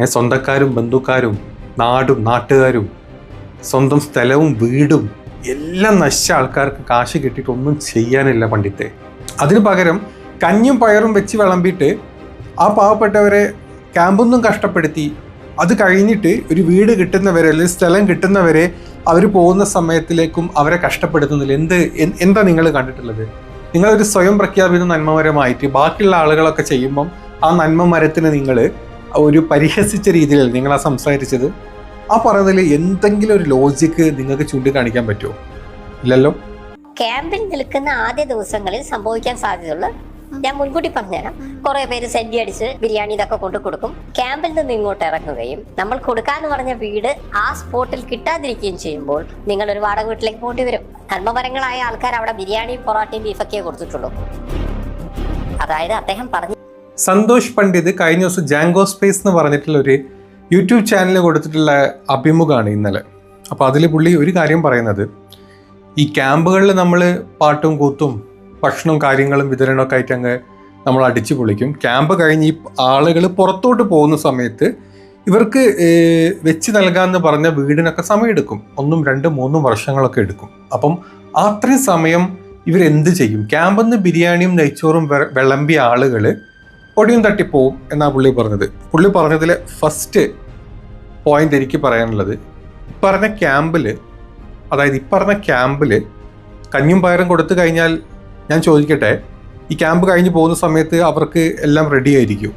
സ്വന്തക്കാരും ബന്ധുക്കാരും നാടും നാട്ടുകാരും സ്വന്തം സ്ഥലവും വീടും എല്ലാം നശിച്ച ആൾക്കാർക്ക് കാശ് കിട്ടിയിട്ട് ഒന്നും ചെയ്യാനില്ല പണ്ടിത്തെ അതിന് പകരം കഞ്ഞും പയറും വെച്ച് വിളമ്പിയിട്ട് ആ പാവപ്പെട്ടവരെ ക്യാമ്പൊന്നും കഷ്ടപ്പെടുത്തി അത് കഴിഞ്ഞിട്ട് ഒരു വീട് കിട്ടുന്നവരെ അല്ലെങ്കിൽ സ്ഥലം കിട്ടുന്നവരെ അവർ പോകുന്ന സമയത്തിലേക്കും അവരെ കഷ്ടപ്പെടുത്തുന്നില്ല എന്ത് എന്താ നിങ്ങൾ കണ്ടിട്ടുള്ളത്? നിങ്ങളൊരു സ്വയം പ്രഖ്യാപിത നന്മമരമായിട്ട് ബാക്കിയുള്ള ആളുകളൊക്കെ ചെയ്യുമ്പം ആ നന്മ മരത്തിന് നിങ്ങൾ ഒരു പരിഹസിച്ച രീതിയിൽ നിങ്ങൾ നിങ്ങളാ സംസാരിച്ചത് ആ പറയുന്നതിൽ എന്തെങ്കിലും ഒരു ലോജിക്ക് നിങ്ങൾക്ക് ചൂണ്ടിക്കാണിക്കാൻ പറ്റുമോ? ഇല്ലല്ലോ? ക്യാമ്പിൽ നിൽക്കുന്ന ആദ്യ ദിവസങ്ങളിൽ സംഭവിക്കാൻ സാധ്യതയുള്ള. ഞാൻ മുൻകൂട്ടി പറഞ്ഞുതരാം. കുറെ പേര് സെന്റി അടിച്ച് ബിരിയാണി ഇതൊക്കെ കൊണ്ടു കൊടുക്കും. ക്യാമ്പിൽ നിന്ന് ഇങ്ങോട്ട് ഇറങ്ങുകയും നമ്മൾ കൊടുക്കാന്ന് പറഞ്ഞ വീട് ആ സ്പോട്ടിൽ കിട്ടാതിരിക്കുകയും ചെയ്യുമ്പോൾ നിങ്ങൾ ഒരു വാടക വീട്ടിലേക്ക് പോകേണ്ടി വരും. ധർമ്മപരങ്ങളായ ആൾക്കാർ അവിടെ ബിരിയാണി പൊറോട്ടയും ബീഫൊക്കെ കൊടുത്തിട്ടുള്ളൂ. അതായത് അദ്ദേഹം പറഞ്ഞു സന്തോഷ് പണ്ഡിത് കഴിഞ്ഞ ദിവസം ജാങ്കോ സ്പേസ് എന്ന് പറഞ്ഞിട്ടുള്ള ഒരു യൂട്യൂബ് ചാനലിൽ കൊടുത്തിട്ടുള്ള അഭിമുഖമാണ് ഇന്നലെ. അപ്പോൾ അതിൽ പുള്ളി ഒരു കാര്യം പറയുന്നത്. ഈ ക്യാമ്പുകളിൽ നമ്മൾ പാട്ടും കൂത്തും ഭക്ഷണവും കാര്യങ്ങളും വിതരണമൊക്കെ ആയിട്ട് അങ്ങ് നമ്മൾ അടിച്ചു പൊളിക്കും. ക്യാമ്പ് കഴിഞ്ഞ് ഈ ആളുകൾ പുറത്തോട്ട് പോകുന്ന സമയത്ത് ഇവർക്ക് വെച്ച് നൽകാമെന്ന് പറഞ്ഞ വീടിനൊക്കെ സമയമെടുക്കും. ഒന്നും രണ്ടും മൂന്നും വർഷങ്ങളൊക്കെ എടുക്കും. അപ്പം അത്രയും സമയം ഇവരെന്ത് ചെയ്യും? ക്യാമ്പിൽ നിന്ന് ബിരിയാണിയും നെയ്ച്ചോറും വിളമ്പിയ ആളുകൾ പൊടിയും തട്ടിപ്പോവും എന്നാണ് പുള്ളി പറഞ്ഞത്. പുള്ളി പറഞ്ഞതിൽ ഫസ്റ്റ് പോയിന്റ് എനിക്ക് പറയാനുള്ളത് ഇപ്പറഞ്ഞ ക്യാമ്പിൽ അതായത് ഇപ്പറഞ്ഞ ക്യാമ്പിൽ കഞ്ഞും പയറും കൊടുത്തു കഴിഞ്ഞാൽ ഞാൻ ചോദിക്കട്ടെ ഈ ക്യാമ്പ് കഴിഞ്ഞ് പോകുന്ന സമയത്ത് അവർക്ക് എല്ലാം റെഡി ആയിരിക്കും?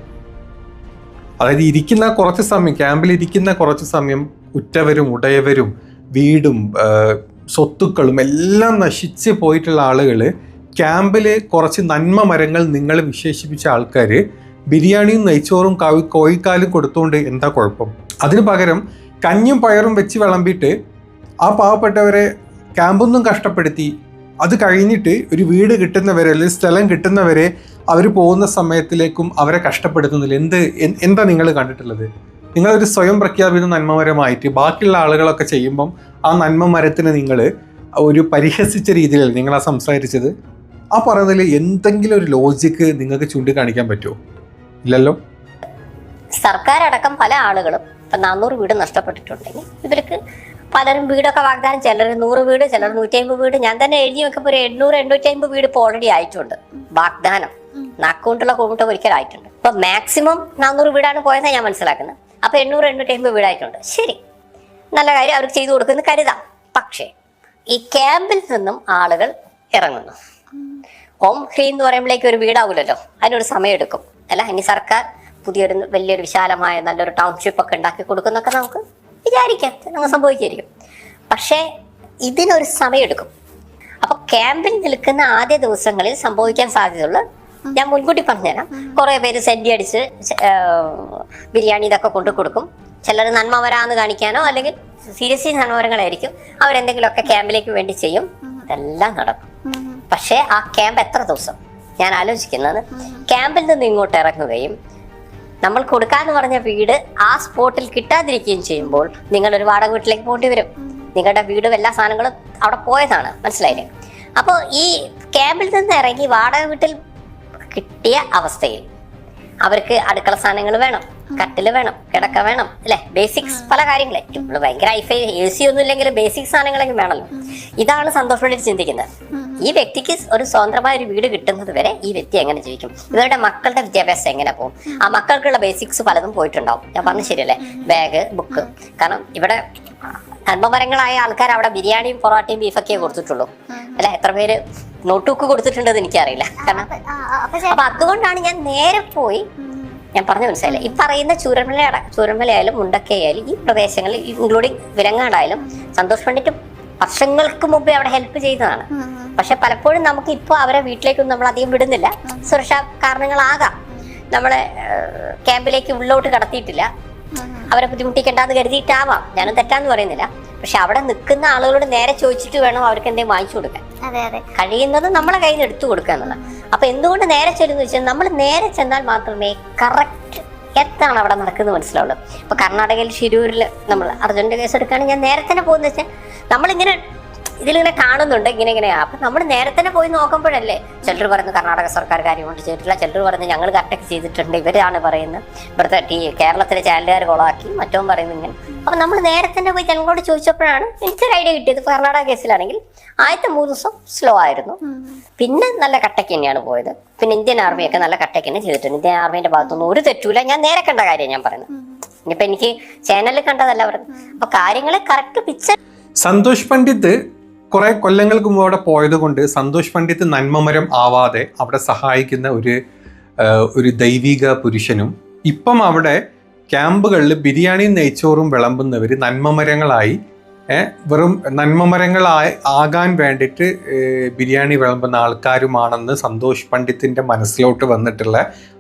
അതായത് ഇരിക്കുന്ന കുറച്ച് സമയം ക്യാമ്പിൽ ഇരിക്കുന്ന കുറച്ച് സമയം ഉറ്റവരും ഉടയവരും വീടും സ്വത്തുക്കളും എല്ലാം നശിച്ച് പോയിട്ടുള്ള ആളുകൾ ക്യാമ്പിൽ കുറച്ച് നന്മ മരങ്ങൾ നിങ്ങൾ വിശേഷിപ്പിച്ച ആൾക്കാർ ബിരിയാണിയും നെയ്ച്ചോറും കാവി കോഴിക്കാലും കൊടുത്തുകൊണ്ട് എന്താ കുഴപ്പം? അതിന് പകരം കഞ്ഞും പയറും വെച്ച് വിളമ്പിയിട്ട് ആ പാവപ്പെട്ടവരെ ക്യാമ്പൊന്നും കഷ്ടപ്പെടുത്തി. അത് കഴിഞ്ഞിട്ട് ഒരു വീട് കിട്ടുന്നവരെ അല്ലെങ്കിൽ സ്ഥലം കിട്ടുന്നവരെ അവർ പോകുന്ന സമയത്തിലേക്കും അവരെ കഷ്ടപ്പെടുത്തുന്നില്ല എന്ത് എന്താ നിങ്ങൾ കണ്ടിട്ടുള്ളത്? നിങ്ങളൊരു സ്വയം പ്രഖ്യാപിത നന്മമരമായിട്ട് ബാക്കിയുള്ള ആളുകളൊക്കെ ചെയ്യുമ്പം ആ നന്മ മരത്തിന് നിങ്ങൾ ഒരു പരിഹസിച്ച രീതിയിൽ നിങ്ങളാ സംസാരിച്ചത്? ആ പറയുന്നതിൽ എന്തെങ്കിലും ഒരു ലോജിക്ക് നിങ്ങൾക്ക് ചൂണ്ടിക്കാണിക്കാൻ പറ്റുമോ ഇല്ലല്ലോ? സർക്കാർ അടക്കം പല ആളുകളും ഇപ്പൊ നാനൂറ് വീട് നഷ്ടപ്പെട്ടിട്ടുണ്ടെങ്കിൽ ഇവർക്ക് പലരും വീടൊക്കെ വാഗ്ദാനം ചിലർ നൂറ് വീട് ചിലർ നൂറ്റി അമ്പത് വീട്. ഞാൻ തന്നെ എഴുതി വെക്കുമ്പോൾ ഒരു എണ്ണൂറ് എണ്ണൂറ്റി അമ്പത് വീട് ഇപ്പോൾ ഓൾറെഡി ആയിട്ടുണ്ട്. വാഗ്ദാനം. നാക്കുകൊണ്ടുള്ള കൂട്ടം ഒരിക്കലായിട്ടുണ്ട് ഇപ്പൊ മാക്സിമം നാനൂറ് വീടാണ് പോയെന്നാണ് ഞാൻ മനസ്സിലാക്കുന്നത്. അപ്പൊ എണ്ണൂറ് എണ്ണൂറ്റി അമ്പത് വീടായിട്ടുണ്ട്. ശരി. നല്ല കാര്യം അവർക്ക് ചെയ്തു കൊടുക്കുന്നു കരുതാം. പക്ഷേ ഈ ക്യാമ്പിൽ നിന്നും ആളുകൾ ഇറങ്ങുന്നു. ഹോം ഫ്രീ എന്ന് പറയുമ്പോഴേക്ക് ഒരു വീടാവില്ലല്ലോ അതിനൊരു സമയം എടുക്കും അല്ല ഇനി സർക്കാർ പുതിയൊരു വലിയൊരു വിശാലമായ നല്ലൊരു ടൗൺഷിപ്പ് ഒക്കെ ഉണ്ടാക്കി കൊടുക്കുന്നൊക്കെ നമുക്ക് വിചാരിക്കാം. നമുക്ക് സംഭവിക്കായിരിക്കും. പക്ഷേ ഇതിനൊരു സമയം എടുക്കും അപ്പൊ ക്യാമ്പിൽ നിൽക്കുന്ന ആദ്യ ദിവസങ്ങളിൽ സംഭവിക്കാൻ സാധ്യതയുള്ള. ഞാൻ മുൻകൂട്ടി പറഞ്ഞുതരാം. കുറെ പേര് സെന്റി അടിച്ച് ബിരിയാണി ഇതൊക്കെ കൊണ്ടു കൊടുക്കും. ചിലർ നന്മ വരാന്ന് കാണിക്കാനോ അല്ലെങ്കിൽ സീരിയസ്ലി നന്മവരങ്ങളായിരിക്കും അവരെന്തെങ്കിലുമൊക്കെ ക്യാമ്പിലേക്ക് വേണ്ടി ചെയ്യും. ഇതെല്ലാം നടക്കും. പക്ഷേ ആ ക്യാമ്പ് എത്ര ദിവസം? ഞാൻ ആലോചിക്കുന്നത് ക്യാമ്പിൽ നിന്ന് ഇങ്ങോട്ട് ഇറങ്ങുകയും നമ്മൾ കൊടുക്കാന്ന് പറഞ്ഞ വീട് ആ സ്പോട്ടിൽ കിട്ടാതിരിക്കുകയും ചെയ്യുമ്പോൾ നിങ്ങൾ ഒരു വാടക വീട്ടിലേക്ക് പോകേണ്ടി വരും. നിങ്ങളുടെ വീടും എല്ലാ സാധനങ്ങളും അവിടെ പോയതാണ്. മനസ്സിലായില്ലേ? അപ്പോൾ ഈ ക്യാമ്പിൽ നിന്ന് ഇറങ്ങി വാടക വീട്ടിൽ കിട്ടിയ അവസ്ഥയിൽ അവർക്ക് അടുക്കള സാധനങ്ങൾ വേണം കട്ടിൽ വേണം കിടക്ക വേണം അല്ലെ? ബേസിക്സ് പല കാര്യങ്ങളെ. നമ്മൾ ഭയങ്കര ഐഫൈ എ സി ഒന്നും ഇല്ലെങ്കിലും ബേസിക് സാധനങ്ങളെങ്കിലും വേണമല്ലോ ഇതാണ് സന്തോഷ് പണ്ഡിറ്റ് ചിന്തിക്കുന്നത്. ഈ വ്യക്തിക്ക് ഒരു സ്വതന്ത്രമായ ഒരു വീട് കിട്ടുന്നത് വരെ ഈ വ്യക്തി എങ്ങനെ ജീവിക്കും? ഇവരുടെ മക്കളുടെ വിദ്യാഭ്യാസം എങ്ങനെ പോകും? ആ മക്കൾക്കുള്ള ബേസിക്സ് പലതും പോയിട്ടുണ്ടാവും. ഞാൻ പറഞ്ഞു ശരിയല്ലേ? ബാഗ് ബുക്ക് കാരണം ഇവിടെ കർമ്മപരങ്ങളായ ആൾക്കാർ അവിടെ ബിരിയാണിയും പൊറോട്ടയും ബീഫൊക്കെ കൊടുത്തിട്ടുള്ളൂ. അല്ലെ? എത്ര പേര് നോട്ടുബുക്ക് കൊടുത്തിട്ടുണ്ടെന്ന് എനിക്കറിയില്ല. കാരണം അപ്പൊ അതുകൊണ്ടാണ് ഞാൻ നേരെ പോയി. ഞാൻ പറഞ്ഞു മനസ്സിലായില്ല? ഈ പറയുന്ന ചൂരമല ചൂരമലയായാലും മുണ്ടക്കയായാലും ഈ പ്രദേശങ്ങളിൽ ഇൻക്ലൂഡിങ് വിലങ്ങാടായാലും സന്തോഷ് പണ്ഡിറ്റ് വർഷങ്ങൾക്ക് മുമ്പേ അവിടെ ഹെൽപ്പ് ചെയ്തതാണ്. പക്ഷെ പലപ്പോഴും നമുക്ക് ഇപ്പോൾ അവരെ വീട്ടിലേക്കൊന്നും നമ്മൾ അധികം വിടുന്നില്ല. സുരക്ഷാ കാരണങ്ങളാകാം. നമ്മളെ ക്യാമ്പിലേക്ക് ഉള്ളോട്ട് കടത്തിയിട്ടില്ല. അവരെ ബുദ്ധിമുട്ടിക്കേണ്ടെന്ന് കരുതിയിട്ടാവാം. ഞാനും തെറ്റാന്ന് പറയുന്നില്ല. പക്ഷെ അവിടെ നിൽക്കുന്ന ആളുകളോട് നേരെ ചോദിച്ചിട്ട് വേണം അവർക്ക് എന്തെങ്കിലും വാങ്ങിച്ചു കൊടുക്കാൻ. അതെ അതെ. കഴിയുന്നത് നമ്മളെ കയ്യിൽ നിന്ന് എടുത്തു കൊടുക്കുക എന്നുള്ളത് അപ്പൊ എന്തുകൊണ്ട് നേരെ ചെല്ലുന്ന വെച്ചാൽ നമ്മൾ നേരെ ചെന്നാൽ മാത്രമേ കറക്റ്റ് എന്താണ് അവിടെ നടക്കുന്നത് മനസ്സിലാവുള്ളൂ. ഇപ്പൊ കർണാടകയിൽ ഷിരൂരിൽ നമ്മൾ അർജുന്റെ കേസ് എടുക്കുകയാണെങ്കിൽ ഞാൻ നേരെ തന്നെ പോകുന്നത് വെച്ചാൽ നമ്മളിങ്ങനെ ഇതിലിങ്ങനെ കാണുന്നുണ്ട് ഇങ്ങനെ ഇങ്ങനെ. അപ്പൊ നമ്മൾ നേരെ തന്നെ പോയി നോക്കുമ്പോഴല്ലേ ചിലർ പറയുന്നത് കർണാടക സർക്കാർ കാര്യം കൊണ്ട് ചെയ്തിട്ടില്ല ചിലർ പറയുന്നത് ഞങ്ങൾ കറക്റ്റ് ചെയ്തിട്ടുണ്ട്. ഇവരാണ് പറയുന്നത്. ഇവിടുത്തെ ടീ കേരളത്തിലെ ചാനലുകാർ കൊളാക്കി മറ്റോ പറയുന്നു ഇങ്ങനെ. അപ്പൊ നമ്മൾ നേരെ തന്നെ പോയി ജനങ്ങളോട് ചോദിച്ചപ്പോഴാണ് എനിക്കൊരു ഐഡിയ കിട്ടിയത്. കർണാടക കേസിലാണെങ്കിൽ ആദ്യത്തെ മൂന്ന് ദിവസം സ്ലോ ആയിരുന്നു. പിന്നെ നല്ല കട്ടയ്ക്ക് തന്നെയാണ് പോയത്. പിന്നെ ഇന്ത്യൻ ആർമിയൊക്കെ നല്ല കട്ടയ്ക്ക് തന്നെ ചെയ്തിട്ടുണ്ട്. ഇന്ത്യൻ ആർമീന്റെ ഭാഗത്തൊന്നും ഒരു തെറ്റൂല ഞാൻ നേരെ കണ്ട കാര്യം ഞാൻ പറയുന്നത്. ഇനിയിപ്പോ എനിക്ക് ചാനലിൽ കണ്ടതല്ല പറഞ്ഞു അപ്പൊ കാര്യങ്ങളെ കറക്റ്റ് പിക്ചർ സന്തോഷ് പണ്ഡിറ്റ് കുറെ കൊല്ലങ്ങൾക്ക് മുമ്പ് അവിടെ പോയത് കൊണ്ട് സന്തോഷ് പണ്ഡിറ്റ് നന്മമരം ആവാതെ അവിടെ സഹായിക്കുന്ന ഒരു ഒരു ദൈവിക പുരുഷനും ഇപ്പം അവിടെ ക്യാമ്പുകളിൽ ബിരിയാണിയും നെയ്ച്ചോറും വിളമ്പുന്നവർ നന്മമരങ്ങളായി വെറും നന്മമരങ്ങളായി ആകാൻ വേണ്ടിയിട്ട് ബിരിയാണി വിളമ്പുന്ന ആൾക്കാരുമാണെന്ന് സന്തോഷ് പണ്ഡിത്തിന്റെ മനസ്സിലോട്ട് വന്നിട്ടുള്ള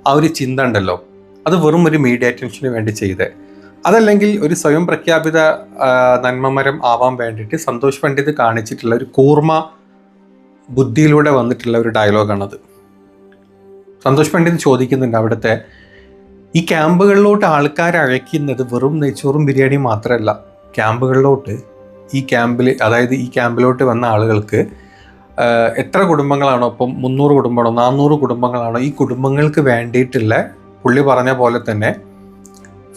ആ ഒരു ചിന്ത ഉണ്ടല്ലോ. അത് വെറും ഒരു മീഡിയ അറ്റൻഷന് വേണ്ടി ചെയ്തേ. അതല്ലെങ്കിൽ ഒരു സ്വയം പ്രഖ്യാപിത നന്മമരം ആവാൻ വേണ്ടിയിട്ട് സന്തോഷ് പണ്ഡിത് കാണിച്ചിട്ടുള്ള ഒരു കൂർമ്മ ബുദ്ധിയിലൂടെ വന്നിട്ടുള്ള ഒരു ഡയലോഗാണത്. സന്തോഷ് പണ്ഡിത് ചോദിക്കുന്നുണ്ട് അവിടുത്തെ ഈ ക്യാമ്പുകളിലോട്ട് ആൾക്കാർ അഴയ്ക്കുന്നത് വെറും നെയ്ച്ചോറും ബിരിയാണിയും മാത്രമല്ല. ക്യാമ്പുകളിലോട്ട് ഈ ക്യാമ്പിൽ അതായത് ഈ ക്യാമ്പിലോട്ട് വന്ന ആളുകൾക്ക് എത്ര കുടുംബങ്ങളാണോ ഇപ്പം മുന്നൂറ് കുടുംബമാണോ നാനൂറ് കുടുംബങ്ങളാണോ ഈ കുടുംബങ്ങൾക്ക് വേണ്ടിയിട്ടുള്ള പുള്ളി പറഞ്ഞ പോലെ തന്നെ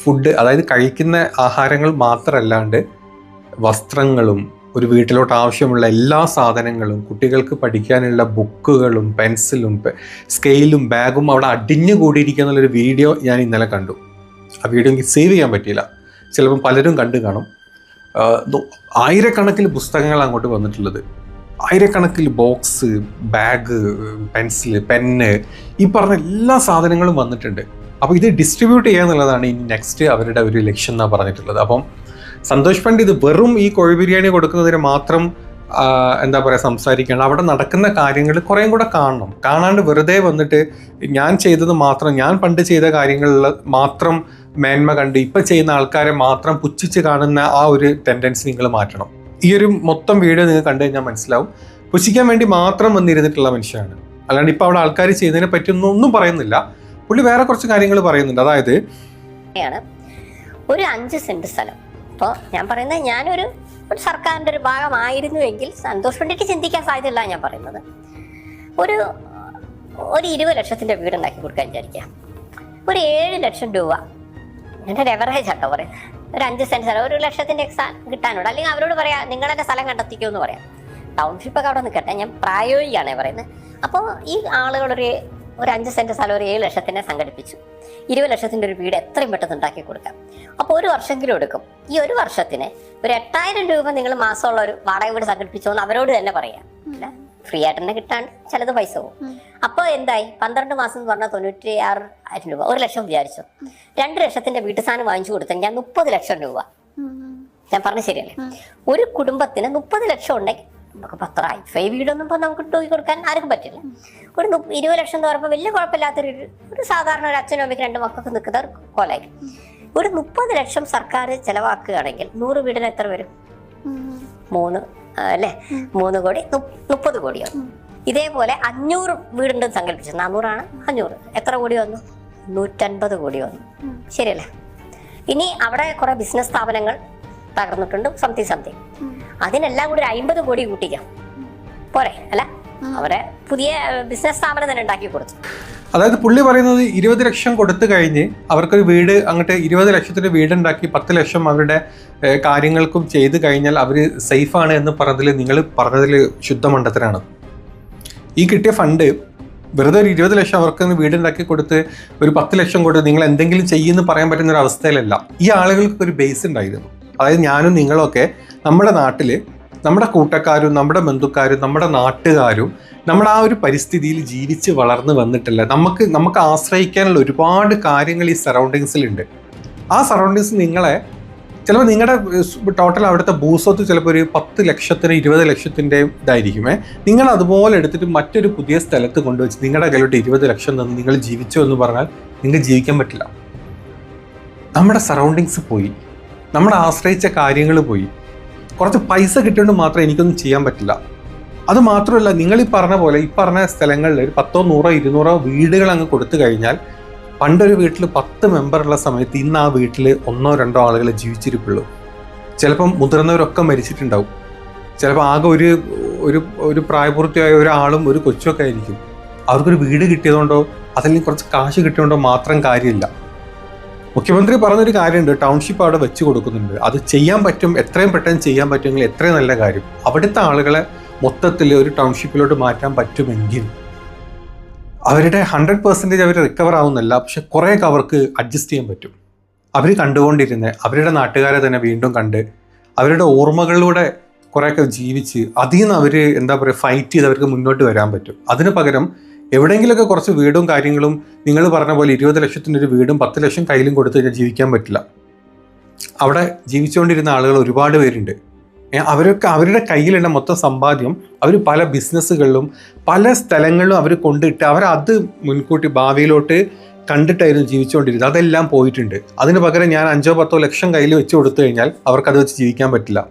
ഫുഡ് അതായത് കഴിക്കുന്ന ആഹാരങ്ങൾ മാത്രമല്ലാണ്ട് വസ്ത്രങ്ങളും ഒരു വീട്ടിലോട്ട് ആവശ്യമുള്ള എല്ലാ സാധനങ്ങളും കുട്ടികൾക്ക് പഠിക്കാനുള്ള ബുക്കുകളും പെൻസിലും സ്കെയിലും ബാഗും അവിടെ അടിഞ്ഞു കൂടിയിരിക്കുക എന്നുള്ളൊരു വീഡിയോ ഞാൻ ഇന്നലെ കണ്ടു. ആ വീഡിയോ എനിക്ക് സേവ് ചെയ്യാൻ പറ്റിയില്ല. ചിലപ്പം പലരും കണ്ടു കാണും. ആയിരക്കണക്കിന് പുസ്തകങ്ങൾ അങ്ങോട്ട് വന്നിട്ടുള്ളത്. ആയിരക്കണക്കിന് ബോക്സ് ബാഗ് പെൻസിൽ പെന്ന് ഈ പറഞ്ഞ എല്ലാ സാധനങ്ങളും വന്നിട്ടുണ്ട്. അപ്പോൾ ഇത് ഡിസ്ട്രിബ്യൂട്ട് ചെയ്യുക എന്നുള്ളതാണ് ഈ നെക്സ്റ്റ് അവരുടെ ഒരു ലക്ഷ്യം എന്നാണ് പറഞ്ഞിട്ടുള്ളത്. അപ്പം സന്തോഷ് പണ്ഡിത് വെറും ഈ കോഴി ബിരിയാണി കൊടുക്കുന്നതിന് മാത്രം എന്താ പറയുക സംസാരിക്കണം അവിടെ നടക്കുന്ന കാര്യങ്ങൾ കുറേയും കൂടെ കാണണം. കാണാണ്ട് വെറുതെ വന്നിട്ട് ഞാൻ ചെയ്തത് മാത്രം ഞാൻ പണ്ട് ചെയ്ത കാര്യങ്ങളിൽ മാത്രം മേന്മ കണ്ട് ഇപ്പം ചെയ്യുന്ന ആൾക്കാരെ മാത്രം പുച്ഛിച്ച് കാണുന്ന ആ ഒരു ടെൻഡൻസി നിങ്ങൾ മാറ്റണം. ഈ ഒരു മൊത്തം വീഡിയോ നിങ്ങൾ കണ്ടു കഴിഞ്ഞാൽ മനസ്സിലാവും. പുച്ഛിക്കാൻ വേണ്ടി മാത്രം വന്നിരുന്നിട്ടുള്ള മനുഷ്യനാണ് അല്ലാണ്ട് ഇപ്പോൾ അവിടെ ആൾക്കാർ ചെയ്യുന്നതിനെ പറ്റിയൊന്നും ഒന്നും പറയുന്നില്ല. പുള്ളി വേറെ കുറച്ച് കാര്യങ്ങൾ പറയുന്നുണ്ട്. അതായത് ഒരു അഞ്ച് സെന്റ് സ്ഥലം. അപ്പോൾ ഞാൻ പറയുന്നത് ഞാനൊരു ഒരു സർക്കാരിന്റെ ഒരു ഭാഗമായിരുന്നുവെങ്കിൽ സന്തോഷ് പണ്ഡിറ്റ് ചിന്തിക്കാൻ സാധ്യതയില്ല ഞാൻ പറയുന്നത്. ഒരു ഒരു ഇരുപത് ലക്ഷത്തിന്റെ വീട് ഉണ്ടാക്കി കൊടുക്കാൻ വിചാരിക്കാം ഒരു ഏഴ് ലക്ഷം രൂപ. എന്റെ ലെവറേജ് ആട്ടോ പറയാം. ഒരു അഞ്ച് സെന്റ് സ്ഥലം. ഒരു ലക്ഷത്തിന്റെ സ്ഥലം കിട്ടാനുണ്ട്. അല്ലെങ്കിൽ അവരോട് പറയാം നിങ്ങളെന്റെ സ്ഥലം കണ്ടെത്തിക്കോ എന്ന് പറയാം. ടൗൺഷിപ്പ് ഒക്കെ അവിടെ നിൽക്കട്ടെ. ഞാൻ പ്രായോഗികമാണ് പറയുന്നത്. അപ്പോൾ ഈ ആളുകളൊരു ഒരു അഞ്ച് സെന്റ് സ്ഥലം ഒരു ഏഴ് ലക്ഷത്തിനെ സംഘടിപ്പിച്ചു. ഇരുപത് ലക്ഷത്തിന്റെ ഒരു വീട് എത്രയും പെട്ടെന്ന് ഉണ്ടാക്കി കൊടുക്കാം. അപ്പോൾ ഒരു വർഷമെങ്കിലും എടുക്കും. ഈ ഒരു വർഷത്തിന് ഒരു എട്ടായിരം രൂപ നിങ്ങൾ മാസമുള്ള ഒരു വാടക വീട് സംഘടിപ്പിച്ചോ എന്ന് അവരോട് തന്നെ പറയാം. ഫ്രീ ആയിട്ട് തന്നെ കിട്ടാണ്ട് ചിലത് പൈസ പോകും. അപ്പോൾ എന്തായി? പന്ത്രണ്ട് മാസം എന്ന് പറഞ്ഞാൽ തൊണ്ണൂറ്റി ആറ് ആയിരം രൂപ. ഒരു ലക്ഷം വിചാരിച്ചു. രണ്ട് ലക്ഷത്തിന്റെ വീട്ടു സാധനം വാങ്ങിച്ചു കൊടുത്താൽ ഞാൻ മുപ്പത് ലക്ഷം രൂപ. ഞാൻ പറഞ്ഞ ശരിയല്ലേ? ഒരു കുടുംബത്തിന് മുപ്പത് ലക്ഷം ഉണ്ടെങ്കിൽ നമുക്ക് പത്ര ഹൈഫൈ വീടൊന്നും ഇപ്പോൾ നമുക്ക് തൂക്കി കൊടുക്കാൻ ആർക്കും പറ്റില്ല. ഒരു ഇരുപത് ലക്ഷം എന്ന് പറയുമ്പോൾ വലിയ കുഴപ്പമില്ലാത്തൊരു ഒരു സാധാരണ ഒരു അച്ഛനും അമ്മയ്ക്ക് രണ്ട് മക്കൾക്ക് നിൽക്കുന്ന ഒരു കോലായി ഒരു മുപ്പത് ലക്ഷം സർക്കാർ ചിലവാക്കുകയാണെങ്കിൽ നൂറ് വീടിന് എത്ര വരും? മൂന്ന് അല്ലേ? മൂന്ന് കോടി മുപ്പത് കോടിയാവും ഇതേപോലെ അഞ്ഞൂറ് വീടുണ്ടെന്ന് സങ്കല്പിച്ചു നാനൂറാണ് അഞ്ഞൂറ്. എത്ര കോടി വന്നു? നൂറ്റൻപത് കോടി വന്നു. ശരിയല്ലേ? ഇനി അവിടെ കുറെ ബിസിനസ് സ്ഥാപനങ്ങൾ തകർന്നിട്ടുണ്ട്. സംതിങ് സംതിങ് അതിനെല്ലാം കൂടി ഒരു അമ്പത് കോടി കൂട്ടിക്കാം. പോരെ അല്ല? അവരെ പുതിയ ബിസിനസ് സ്ഥാപനം തന്നെ ഉണ്ടാക്കി കൊടുത്തു. അതായത് പുള്ളി പറയുന്നത് ഇരുപത് ലക്ഷം കൊടുത്തു കഴിഞ്ഞ് അവർക്കൊരു വീട് അങ്ങോട്ട് ഇരുപത് ലക്ഷത്തിന് വീടുണ്ടാക്കി പത്ത് ലക്ഷം അവരുടെ കാര്യങ്ങൾക്കും ചെയ്തു കഴിഞ്ഞാൽ അവർ സേഫാണ് എന്ന് പറഞ്ഞതിൽ നിങ്ങൾ പറഞ്ഞതിൽ ശുദ്ധമണ്ഡത്തിനാണ് ഈ കിട്ടിയ ഫണ്ട് വെറുതെ ഒരു ഇരുപത് ലക്ഷം അവർക്ക് വീടുണ്ടാക്കി കൊടുത്ത് ഒരു പത്ത് ലക്ഷം കൊടുത്ത് നിങ്ങൾ എന്തെങ്കിലും ചെയ്യുമെന്ന് പറയാൻ പറ്റുന്ന ഒരു അവസ്ഥയിലല്ല. ഈ ആളുകൾക്ക് ഒരു ബേസ് ഉണ്ടായിരുന്നു. അതായത് ഞാനും നിങ്ങളൊക്കെ നമ്മുടെ നാട്ടിൽ നമ്മുടെ കൂട്ടക്കാരും നമ്മുടെ ബന്ധുക്കാരും നമ്മുടെ നാട്ടുകാരും നമ്മുടെ ആ ഒരു പരിസ്ഥിതിയിൽ ജീവിച്ച് വളർന്നു വന്നിട്ടില്ല. നമുക്ക് നമുക്ക് ആശ്രയിക്കാനുള്ള ഒരുപാട് കാര്യങ്ങൾ ഈ സറൗണ്ടിങ്സിലുണ്ട് ആ സറൗണ്ടിങ്സ് നിങ്ങളെ ചിലപ്പോൾ നിങ്ങളുടെ ടോട്ടൽ അവിടുത്തെ ഭൂസ്വത്ത് ചിലപ്പോൾ ഒരു പത്ത് ലക്ഷത്തിന് ഇരുപത് ലക്ഷത്തിന്റെ ഇതായിരിക്കുമേ നിങ്ങൾ അതുപോലെ എടുത്തിട്ട് മറ്റൊരു പുതിയ സ്ഥലത്ത് കൊണ്ടുവച്ച് നിങ്ങളുടെ കയ്യിലോട്ട് ഇരുപത് ലക്ഷം തന്ന് നിങ്ങൾ ജീവിച്ചു എന്ന് പറഞ്ഞാൽ നിങ്ങൾ ജീവിക്കാൻ പറ്റില്ല. നമ്മുടെ സറൗണ്ടിങ്സ് പോയി. നമ്മുടെ ആശ്രയിച്ച കാര്യങ്ങൾ പോയി. കുറച്ച് പൈസ കിട്ടിയോണ്ട് മാത്രം എനിക്കൊന്നും ചെയ്യാൻ പറ്റില്ല. അത് മാത്രമല്ല നിങ്ങൾ ഈ പറഞ്ഞ പോലെ ഈ പറഞ്ഞ സ്ഥലങ്ങളിൽ ഒരു പത്തോ നൂറോ ഇരുന്നൂറോ വീടുകൾ അങ്ങ് കൊടുത്തു കഴിഞ്ഞാൽ പണ്ടൊരു വീട്ടിൽ പത്ത് മെമ്പറുള്ള സമയത്ത് ഇന്ന് ആ വീട്ടിൽ ഒന്നോ രണ്ടോ ആളുകൾ ജീവിച്ചിരിപ്പുള്ളൂ. ചിലപ്പം മുതിർന്നവരൊക്കെ മരിച്ചിട്ടുണ്ടാവും. ചിലപ്പോൾ ആകെ ഒരു ഒരു ഒരു പ്രായപൂർത്തിയായ ഒരാളും ഒരു കൊച്ചുമൊക്കെ ആയിരിക്കും. അവർക്കൊരു വീട് കിട്ടിയതുകൊണ്ടോ അതല്ലെങ്കിൽ കുറച്ച് കാശ് കിട്ടിയതുകൊണ്ടോ മാത്രം കാര്യമില്ല. മുഖ്യമന്ത്രി പറഞ്ഞൊരു കാര്യമുണ്ട് ടൗൺഷിപ്പ് അവിടെ വെച്ച് കൊടുക്കുന്നുണ്ട്. അത് ചെയ്യാൻ പറ്റും എത്രയും പെട്ടെന്ന് ചെയ്യാൻ പറ്റുമെങ്കിൽ എത്രയും നല്ല കാര്യം. അവിടുത്തെ ആളുകളെ മൊത്തത്തിൽ ഒരു ടൗൺഷിപ്പിലോട്ട് മാറ്റാൻ പറ്റുമെങ്കിൽ അവരുടെ ഹൺഡ്രഡ് പെർസെന്റേജ് അവർ റിക്കവർ ആവുന്നില്ല പക്ഷെ കുറേയൊക്കെ അവർക്ക് അഡ്ജസ്റ്റ് ചെയ്യാൻ പറ്റും. അവർ കണ്ടുകൊണ്ടിരുന്ന അവരുടെ നാട്ടുകാരെ തന്നെ വീണ്ടും കണ്ട് അവരുടെ ഓർമ്മകളിലൂടെ കുറേയൊക്കെ ജീവിച്ച് അതിൽ നിന്ന് അവർ എന്താ പറയുക ഫൈറ്റ് ചെയ്ത് അവർക്ക് മുന്നോട്ട് വരാൻ പറ്റും. അതിന് പകരം എവിടെയെങ്കിലുമൊക്കെ കുറച്ച് വീടും കാര്യങ്ങളും നിങ്ങൾ പറഞ്ഞ പോലെ ഇരുപത് ലക്ഷത്തിന്റെ ഒരു വീടും പത്ത് ലക്ഷം കയ്യിലും കൊടുത്തു കഴിഞ്ഞാൽ ജീവിക്കാൻ പറ്റില്ല. അവിടെ ജീവിച്ചുകൊണ്ടിരുന്ന ആളുകൾ ഒരുപാട് പേരുണ്ട്. അവരൊക്കെ അവരുടെ കയ്യിലുള്ള മൊത്തം സമ്പാദ്യം അവർ പല ബിസിനസ്സുകളിലും പല സ്ഥലങ്ങളിലും അവർ കൊണ്ടിട്ട് അവരത് മുൻകൂട്ടി ഭാവിയിലോട്ട് കണ്ടിട്ടായിരുന്നു ജീവിച്ചുകൊണ്ടിരുന്നത്. അതെല്ലാം പോയിട്ടുണ്ട്. അതിന് പകരം ഞാൻ അഞ്ചോ പത്തോ ലക്ഷം കയ്യിൽ വെച്ച് കൊടുത്തു കഴിഞ്ഞാൽ അവർക്കത് വെച്ച് ജീവിക്കാൻ പറ്റില്ല.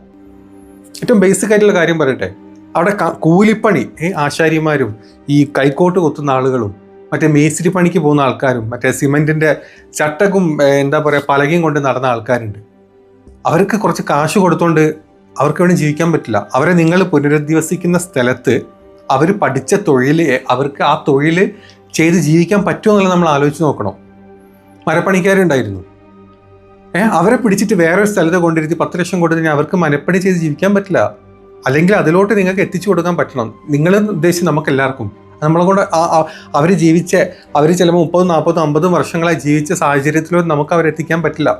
ഏറ്റവും ബേസിക് ആയിട്ടുള്ള കാര്യം പറയട്ടെ. അവിടെ കൂലിപ്പണി ആശാരിമാരും ഈ കൈക്കോട്ട് കൊത്തുന്ന ആളുകളും മറ്റേ മേസ്തിരി പണിക്ക് പോകുന്ന ആൾക്കാരും മറ്റേ സിമെന്റിന്റെ ചട്ടക്കും എന്താ പറയുക പലകയും കൊണ്ട് നടന്ന ആൾക്കാരുണ്ട്. അവർക്ക് കുറച്ച് കാശ് കൊടുത്തോണ്ട് അവർക്ക് വേണ്ടി ജീവിക്കാൻ പറ്റില്ല. അവരെ നിങ്ങൾ പുനരധിവസിക്കുന്ന സ്ഥലത്ത് അവർ പഠിച്ച തൊഴിൽ അവർക്ക് ആ തൊഴിൽ ചെയ്ത് ജീവിക്കാൻ പറ്റുമോ എന്നുള്ളത് നമ്മൾ ആലോചിച്ച് നോക്കണം. മരപ്പണിക്കാരുണ്ടായിരുന്നു. ഏഹ് അവരെ പിടിച്ചിട്ട് വേറൊരു സ്ഥലത്ത് കൊണ്ടിരുത്തി പത്ത് ലക്ഷം കൊടുത്തു കഴിഞ്ഞാൽ അവർക്ക് മനപ്പണി ചെയ്ത് ജീവിക്കാൻ പറ്റില്ല. അല്ലെങ്കിൽ അതിലോട്ട് നിങ്ങൾക്ക് എത്തിച്ചു കൊടുക്കാൻ പറ്റണം. നിങ്ങൾ ഉദ്ദേശിച്ച് നമുക്ക് എല്ലാവർക്കും നമ്മളെ കൊണ്ട് അവർ ജീവിച്ച അവർ ചിലപ്പോൾ മുപ്പതും നാൽപ്പതും അമ്പതും വർഷങ്ങളായി ജീവിച്ച സാഹചര്യത്തിലും നമുക്ക് അവരെത്തിക്കാൻ പറ്റില്ല.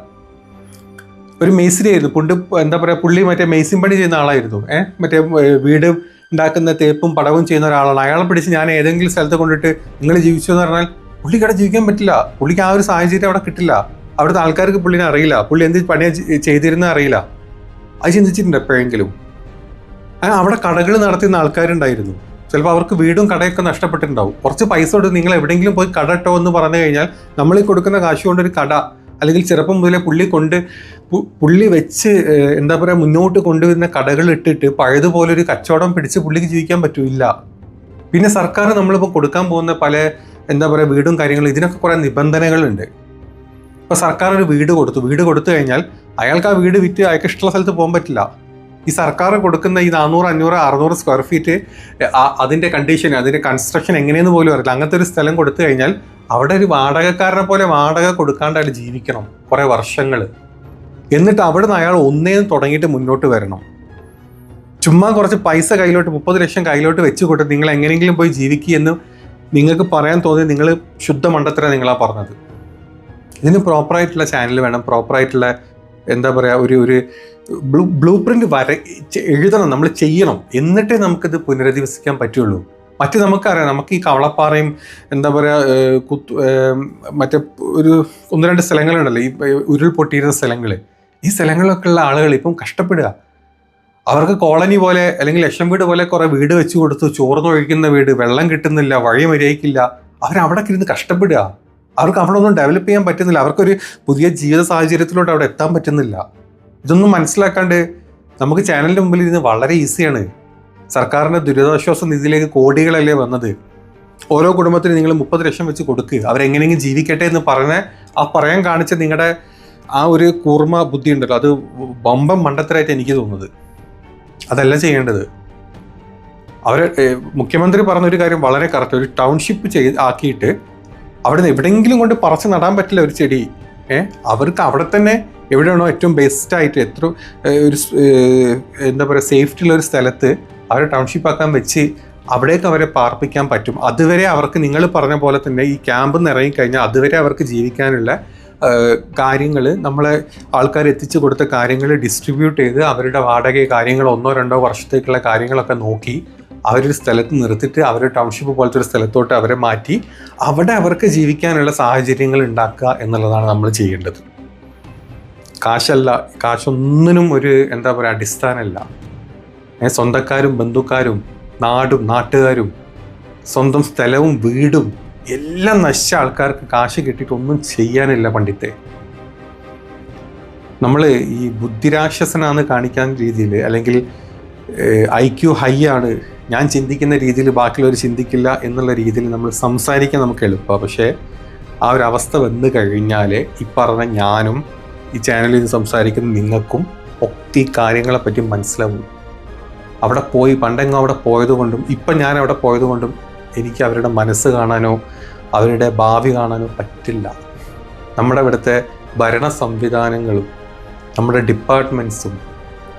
ഒരു മേസ്ത്രി ആയിരുന്നു. പുണ്ട് എന്താ പറയുക പുള്ളി മറ്റേ മേസിൻ പണി ചെയ്യുന്ന ആളായിരുന്നു. ഏഹ് മറ്റേ വീട് ഉണ്ടാക്കുന്ന തേപ്പും പടവും ചെയ്യുന്ന ഒരാളാണ്. അയാളെ പിടിച്ച് ഞാൻ ഏതെങ്കിലും സ്ഥലത്ത് കൊണ്ടിട്ട് നിങ്ങൾ ജീവിച്ചു എന്ന് പറഞ്ഞാൽ പുള്ളിക്ക് അവിടെ ജീവിക്കാൻ പറ്റില്ല. പുള്ളിക്ക് ആ ഒരു സാഹചര്യം അവിടെ കിട്ടില്ല. അവിടുത്തെ ആൾക്കാർക്ക് പുള്ളിനെ അറിയില്ല. പുള്ളി എന്ത് പണിയാ ചെയ്തിരുന്ന അറിയില്ല. അത് ചിന്തിച്ചിട്ടുണ്ട് എപ്പോഴെങ്കിലും. അവിടെ കടകൾ നടത്തുന്ന ആൾക്കാരുണ്ടായിരുന്നു. ചിലപ്പോൾ അവർക്ക് വീടും കടയൊക്കെ നഷ്ടപ്പെട്ടിട്ടുണ്ടാവും. കുറച്ച് പൈസ കൊടുത്ത് നിങ്ങൾ എവിടെയെങ്കിലും പോയി കട എന്ന് പറഞ്ഞു കഴിഞ്ഞാൽ നമ്മൾ ഈ കൊടുക്കുന്ന കാശ് കൊണ്ടൊരു കട അല്ലെങ്കിൽ ചെറുപ്പം മുതലേ പുള്ളി കൊണ്ട് പുള്ളി വെച്ച് എന്താ പറയുക മുന്നോട്ട് കൊണ്ടുവരുന്ന കടകൾ ഇട്ടിട്ട് പഴയതുപോലെ ഒരു കച്ചവടം പിടിച്ച് പുള്ളിക്ക് ജീവിക്കാൻ പറ്റില്ല. പിന്നെ സർക്കാർ നമ്മളിപ്പോൾ കൊടുക്കാൻ പോകുന്ന പല എന്താ പറയുക വീടും കാര്യങ്ങളും ഇതിനൊക്കെ കുറേ നിബന്ധനകളുണ്ട്. ഇപ്പോൾ സർക്കാർ ഒരു വീട് കൊടുത്തു. വീട് കൊടുത്തു കഴിഞ്ഞാൽ അയാൾക്ക് ആ വീട് വിറ്റ് അയാൾക്ക് ഇഷ്ടമുള്ള സ്ഥലത്ത് പോകാൻ പറ്റില്ല. ഈ സർക്കാർ കൊടുക്കുന്ന ഈ നാനൂറ് അഞ്ഞൂറ് അറുന്നൂറ് സ്ക്വയർ ഫീറ്റ് അതിന്റെ കണ്ടീഷൻ അതിന്റെ കൺസ്ട്രക്ഷൻ എങ്ങനെയെന്ന് പോലും അറിയില്ല. അങ്ങനത്തെ ഒരു സ്ഥലം കൊടുത്തു കഴിഞ്ഞാൽ അവിടെ ഒരു വാടകക്കാരനെ പോലെ വാടക കൊടുക്കാണ്ട് അയാൾ ജീവിക്കണം കുറേ വർഷങ്ങൾ എന്നിട്ട് അവിടെ നിന്ന് അയാൾ ഒന്നേന്ന് തുടങ്ങിയിട്ട് മുന്നോട്ട് വരണം. ചുമ്മാ കുറച്ച് പൈസ കയ്യിലോട്ട് മുപ്പത് ലക്ഷം കയ്യിലോട്ട് വെച്ച് കൊടുത്ത് നിങ്ങൾ എങ്ങനെയെങ്കിലും പോയി ജീവിക്കുകയെന്ന് നിങ്ങൾക്ക് പറയാൻ തോന്നി നിങ്ങൾ ശുദ്ധ മണ്ടത്തര പറഞ്ഞത്. ഇതിന് പ്രോപ്പറായിട്ടുള്ള ചാനൽ വേണം പ്രോപ്പറായിട്ടുള്ള എന്താ പറയുക ഒരു ഒരു ബ്ലൂ ബ്ലൂ പ്രിന്റ് വര എഴുതണം നമ്മൾ ചെയ്യണം. എന്നിട്ടേ നമുക്കിത് പുനരധിവസിക്കാൻ പറ്റുള്ളൂ. മറ്റ് നമുക്കറിയാം നമുക്ക് ഈ കവളപ്പാറയും എന്താ പറയുക കുത്തു മറ്റേ ഒരു ഒന്ന് രണ്ട് സ്ഥലങ്ങളുണ്ടല്ലോ ഈ ഉരുൾപൊട്ടിയിരുന്ന സ്ഥലങ്ങൾ ഈ സ്ഥലങ്ങളിലൊക്കെ ഉള്ള ആളുകൾ ഇപ്പം കഷ്ടപ്പെടുക. അവർക്ക് കോളനി പോലെ അല്ലെങ്കിൽ ലക്ഷം വീട് പോലെ കുറെ വീട് വെച്ച് കൊടുത്തു ചോർന്നൊഴിക്കുന്ന വീട് വെള്ളം കിട്ടുന്നില്ല വഴി മര്യാദയ്ക്കില്ല. അവരവിടെ ഇരുന്ന് കഷ്ടപ്പെടുക. അവർക്ക് അവിടെ ഒന്നും ഡെവലപ്പ് ചെയ്യാൻ പറ്റുന്നില്ല. അവർക്കൊരു പുതിയ ജീവിത സാഹചര്യത്തിലോട്ട് അവിടെ എത്താൻ പറ്റുന്നില്ല. ഇതൊന്നും മനസ്സിലാക്കാണ്ട് നമുക്ക് ചാനലിന്റെ മുമ്പിൽ ഇരുന്ന് വളരെ ഈസിയാണ് സർക്കാരിന്റെ ദുരിതാശ്വാസ നിധിയിലേക്ക് കോടികളല്ലേ വന്നത്? ഓരോ കുടുംബത്തിന് നിങ്ങൾ മുപ്പത് ലക്ഷം വെച്ച് കൊടുക്കുക അവരെങ്ങനെയെങ്കിലും ജീവിക്കട്ടെ എന്ന് പറഞ്ഞ ആ പറയാൻ കാണിച്ച നിങ്ങളുടെ ആ ഒരു കൂർമ്മ ബുദ്ധി ഉണ്ടല്ലോ. അത് ബമ്പം മണ്ടത്തരായിട്ട് എനിക്ക് തോന്നുന്നത്. അതല്ല ചെയ്യേണ്ടത്. അവർ മുഖ്യമന്ത്രി പറഞ്ഞൊരു കാര്യം വളരെ കറക്റ്റ് ഒരു ടൗൺഷിപ്പ് ചെയ്ത് ആക്കിയിട്ട് അവിടെ എവിടെയെങ്കിലും കൊണ്ട് പറിച്ച് നടാൻ പറ്റില്ല ഒരു ചെടി. ഏഹ് അവർക്ക് അവിടെ തന്നെ എവിടെയാണോ ഏറ്റവും ബെസ്റ്റ് ആയിട്ട് എത്ര ഒരു എന്താ പറയുക സേഫ്റ്റിയുള്ള ഒരു സ്ഥലത്ത് അവരെ ടൗൺഷിപ്പ് ആക്കാൻ വെച്ച് അവിടേക്ക് അവരെ പാർപ്പിക്കാൻ പറ്റും. അതുവരെ അവർക്ക് നിങ്ങൾ പറഞ്ഞ പോലെ തന്നെ ഈ ക്യാമ്പ് ഇറങ്ങിക്കഴിഞ്ഞാൽ അതുവരെ അവർക്ക് ജീവിക്കാനുള്ള കാര്യങ്ങൾ നമ്മളെ ആൾക്കാർ എത്തിച്ചു കൊടുത്ത കാര്യങ്ങൾ ഡിസ്ട്രിബ്യൂട്ട് ചെയ്ത് അവരുടെ വാടക കാര്യങ്ങൾ ഒന്നോ രണ്ടോ വർഷത്തേക്കുള്ള കാര്യങ്ങളൊക്കെ നോക്കി അവരൊരു സ്ഥലത്ത് നിർത്തിയിട്ട് അവരെ ടൗൺഷിപ്പ് പോലത്തെ ഒരു സ്ഥലത്തോട്ട് അവരെ മാറ്റി അവിടെ അവർക്ക് ജീവിക്കാനുള്ള സാഹചര്യങ്ങൾ ഉണ്ടാക്കുക എന്നുള്ളതാണ് നമ്മൾ ചെയ്യേണ്ടത്. കാശല്ല കാശൊന്നിനും ഒരു എന്താ പറയുക അടിസ്ഥാനമല്ല സ്വന്തക്കാരും ബന്ധുക്കാരും നാടും നാട്ടുകാരും സ്വന്തം സ്ഥലവും വീടും എല്ലാം നശിച്ച ആൾക്കാർക്ക് കാശ് കിട്ടിയിട്ടൊന്നും ചെയ്യാനില്ല പണ്ടിത്തെ നമ്മൾ ഈ ബുദ്ധിരാക്ഷസനാണ് കാണിക്കാൻ രീതിയിൽ അല്ലെങ്കിൽ ഐ ക്യു ഹൈ ആണ് ഞാൻ ചിന്തിക്കുന്ന രീതിയിൽ ബാക്കിയുള്ളവർ ചിന്തിക്കില്ല എന്നുള്ള രീതിയിൽ നമ്മൾ സംസാരിക്കാൻ നമുക്ക് എളുപ്പമാണ്. പക്ഷേ ആ ഒരു അവസ്ഥ വന്നു കഴിഞ്ഞാൽ ഈ പറഞ്ഞ ഞാനും ഈ ചാനലിൽ നിന്ന് സംസാരിക്കുന്ന നിങ്ങൾക്കും ഒക്കെ ഈ കാര്യങ്ങളെപ്പറ്റി മനസ്സിലാവും. അവിടെ പോയി പണ്ടെങ്ങും അവിടെ പോയതുകൊണ്ടും ഇപ്പം ഞാൻ അവിടെ പോയതുകൊണ്ടും എനിക്ക് അവരുടെ മനസ്സ് കാണാനോ അവരുടെ ഭാവി കാണാനോ പറ്റില്ല. നമ്മുടെ ഇവിടുത്തെ ഭരണ സംവിധാനങ്ങളും നമ്മുടെ ഡിപ്പാർട്ട്മെന്റ്സും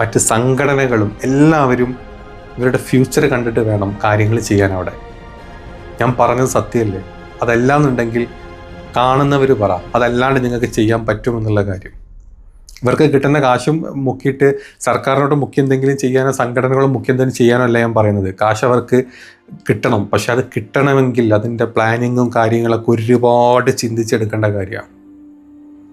മറ്റ് സംഘടനകളും എല്ലാവരും ഇവരുടെ ഫ്യൂച്ചർ കണ്ടിട്ട് വേണം കാര്യങ്ങൾ ചെയ്യാൻ അവിടെ. ഞാൻ പറഞ്ഞത് സത്യമല്ലേ? അതല്ലാന്നുണ്ടെങ്കിൽ കാണുന്നവർ പറ അതല്ലാണ്ട് നിങ്ങൾക്ക് ചെയ്യാൻ പറ്റുമെന്നുള്ള കാര്യം. ഇവർക്ക് കിട്ടുന്ന കാശും മുക്കിയിട്ട് സർക്കാരിനോട് മുക്കി എന്തെങ്കിലും ചെയ്യാനോ സംഘടനകളും മുക്കി എന്തെങ്കിലും ചെയ്യാനോ അല്ല ഞാൻ പറയുന്നത്. കാശ് അവർക്ക് കിട്ടണം പക്ഷെ അത് കിട്ടണമെങ്കിൽ അതിന്റെ പ്ലാനിങ്ങും കാര്യങ്ങളൊക്കെ ഒരുപാട് ചിന്തിച്ചെടുക്കേണ്ട കാര്യമാണ്.